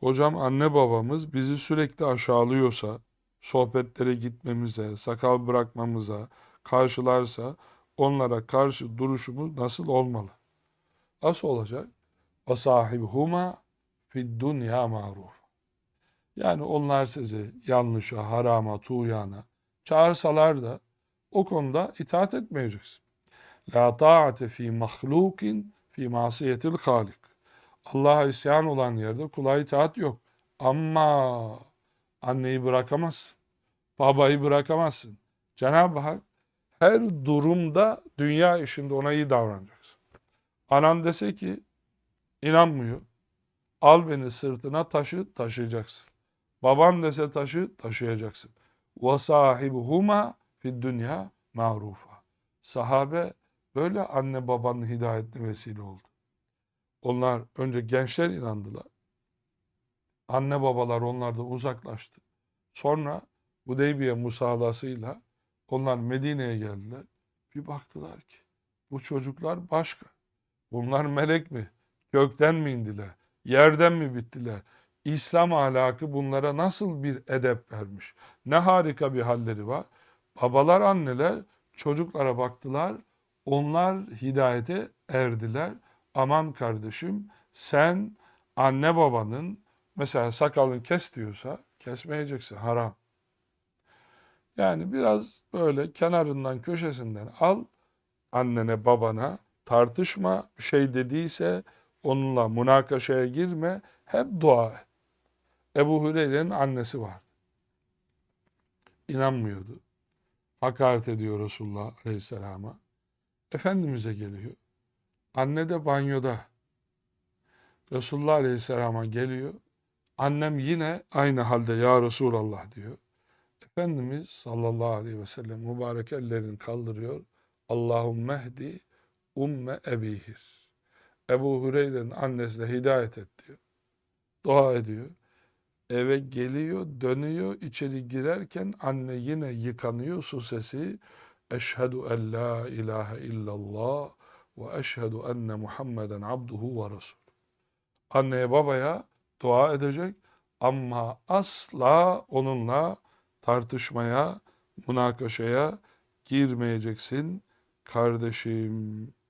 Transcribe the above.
Hocam anne babamız bizi sürekli aşağılıyorsa, sohbetlere gitmemize, sakal bırakmamıza karşılarsa onlara karşı duruşumuz nasıl olmalı? Nasıl olacak? Ve sahibhuma fid dünya maruf. Yani onlar sizi yanlışa, harama, tuğyana çağırsalar da o konuda itaat etmeyeceksin. La ta'ate fi mahlukin fi masiyetil halik. Allah'a isyan olan yerde kula itaat yok. Ama anneyi bırakamazsın. Babayı bırakamazsın. Cenab-ı Hak her durumda dünya işinde ona iyi davranacaksın. Anan dese ki inanmıyor. Al beni sırtına taşı taşıyacaksın. Baban dese taşı taşıyacaksın. Ve sahibuhuma fid dünya marufa. Sahabe böyle anne babanın hidayetine vesile oldu. Onlar önce gençler inandılar. Anne babalar onlardan uzaklaştı. Sonra Hudeybiye musalasıyla onlar Medine'ye geldiler. Bir baktılar ki bu çocuklar başka. Bunlar melek mi? Gökten mi indiler? Yerden mi bittiler? İslam ahlakı bunlara nasıl bir edep vermiş? Ne harika bir halleri var. Babalar, anneler çocuklara baktılar. Onlar hidayete erdiler. Aman kardeşim sen anne babanın mesela sakalını kes diyorsa kesmeyeceksin haram. Yani biraz böyle kenarından köşesinden al annene babana tartışma şey dediyse onunla münakaşaya girme hep dua et. Ebu Hureyre'nin annesi vardı. İnanmıyordu. Hakaret ediyor Resulullah Aleyhisselam'a. Efendimiz'e geliyor. Anne de banyoda. Resulullah Aleyhisselam'a geliyor. Annem yine aynı halde ya Resulallah diyor. Efendimiz sallallahu aleyhi ve sellem mübarek ellerini kaldırıyor. Allahümme ehdi umme ebihir. Ebu Hureyre'nin annesine hidayet et diyor. Dua ediyor. Eve geliyor, dönüyor, içeri girerken anne yine yıkanıyor su sesi. Eşhedü en la ilahe illallah ve eşhedü enne Muhammeden abduhu ve resul. Anneye babaya dua edecek ama asla onunla tartışmaya, münakaşaya girmeyeceksin kardeşim.